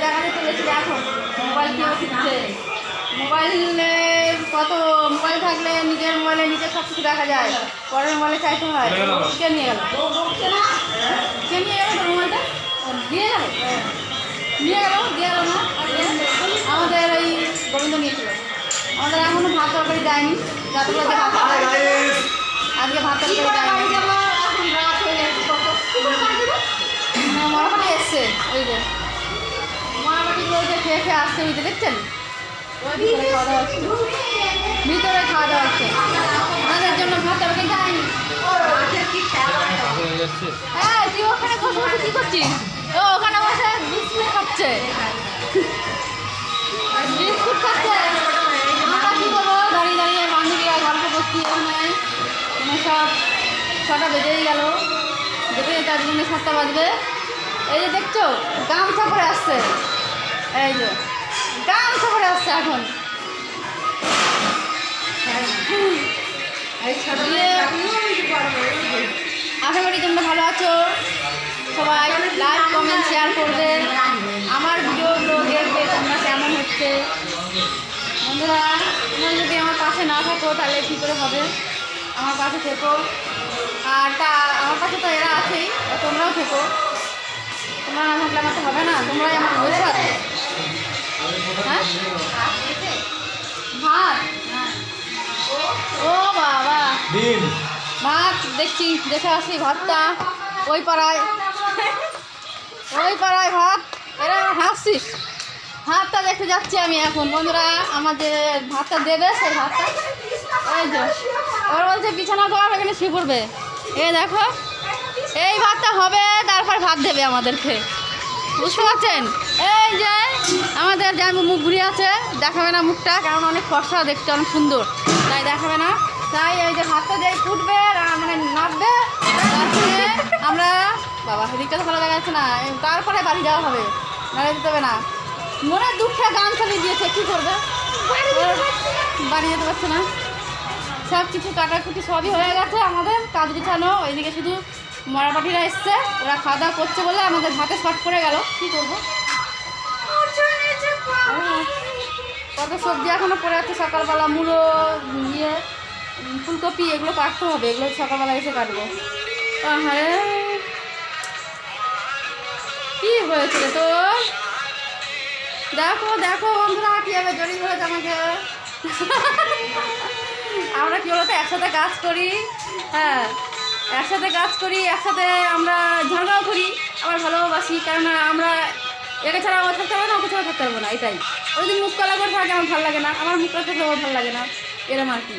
দেখাতে চলেছিল এখন মোবাইল কেউ শিখছে মোবাইলে কত মোবাইল থাকলে নিজের মোবাইলে নিজের সব কিছু দেখা যায়। পরের মোবাইলে চাইতে হয়। কে নিয়ে গেল? কে নিয়ে গেল তোর মোবাইলটা দিয়ে গেল? নিয়ে গেল দিয়ে গেল না? আমাদের ওই গোবিন্দ নিয়েছিল। আমাদের এখনও ভাত তরকারি দেয়নি। রাত্রে ভাত আজকে ভাত তরকারি দেয়নি। মানে এসছে ওই যে। আসছে ওই যে দেখছেন? খাওয়া দাওয়া হচ্ছে ভিতরে খাওয়া দাওয়া হচ্ছে। আমাদের জন্য ভাত তরকারি দেয়নি হয়ে, তুই ওখানে বসে বসে কী করছিস? ও, ওখানে বসে বিস্কুট খাচ্ছে। বিস্কুট খাচ্ছে। আমরা করব? দাঁড়িয়ে দাঁড়িয়ে বান্ধবীরা গল্প করছি এখানে। মানে সব ছটা বেজেই গেল। যেতে যেতে আজকে সাতটা বাজবে। এই যে দেখছ, গামছা পরে আসছে। এই যে। গামছা পরে আসছে এখন। দিয়ে আশা করি তোমরা ভালো আছো। সবাই লাইক কমেন্ট শেয়ার করবে। আমার ভিডিওগুলো দেখবে তোমরা কেমন হচ্ছে? বন্ধুরা তোমরা যদি আমার পাশে না থাকো তাহলে কী করে হবে? আমার পাশে থেকো। আর তা আমার পাশে তো এরা আছেই তোমরাও থেকো। তোমরা না থাকলে আমার তো হবে না। তোমরাই আমার ভবিষ্যৎ ভাত। ও বাবা। ডিম। ভাত দেখছি দেখে আসি ভাতটা। ওই পাড়ায়। ওই পাড়ায় ভাত। এরা হাসছিস। ভাতটা দেখতে যাচ্ছি আমি এখন। বন্ধুরা আমাদের ভাতটা দেবে সেই ভাতটা। এই যে ওর বলছে বিছানা করার এখানে শুয়ে পড়বে। এ দেখো এই ভাতটা হবে তারপর ভাত দেবে আমাদেরকে। বুঝতে পারছেন? এই যে আমাদের যে মুখ ঘুরিয়ে আছে দেখাবে না মুখটা কারণ অনেক ফর্সা দেখতে অনেক সুন্দর। তাই দেখাবে না। তাই এই যে ভাতটা যেই ফুটবে মানে নামবে তারপরে আমরা বাবা সেদিকটা তো ভালো দেখা যাচ্ছে না তারপরে বাড়ি যাওয়া হবে নাড়ে দিতে হবে না। মনে দুঃখে গান চালিয়ে দিয়েছে কী করবে? বাড়ি যেতে পারছে না। সব কিছু কাটাকুটি সবই হয়ে গেছে আমাদের কাজ গুছানো ওইদিকে শুধু মরাপাটিরা এসছে ওরা খাওয়া দাওয়া করছে বলে আমাদের হাতে শর্ট পড়ে গেল। কী করব? কত সবজি এখনও পড়ে আছে সকালবেলা মূলো ইয়ে ফুলকপি এগুলো কাটতে হবে এগুলো সকালবেলা এসে কাটবো। হ্যাঁ কি হয়েছে তো দেখো দেখো বন্ধুরা কীভাবে জড়িয়ে ধরেছে আমাকে। আমরা কি বলতো একসাথে কাজ করি? হ্যাঁ। একসাথে কাজ করি, একসাথে আমরা ঝগড়াও করি আবার ভালোবাসি, কেননা আমরা একে ছাড়া আমার থাকতে পারব না, ওকে ছাড়া থাকতে পারব না, এটাই। ওই দিন মুখ কলা করে থাকে, আমার ভালো লাগে না, আমার মুখ কলা থাকলে আমার ভালো লাগে না, এরম আর কি।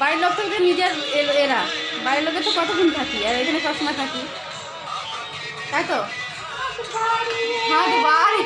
বাড়ির লোক তো নিজের এরা। বাড়ির লোকের তো কতদিন থাকি, আর এখানে সবসময় থাকি। তাই তো? হ্যাঁ বাড়ি।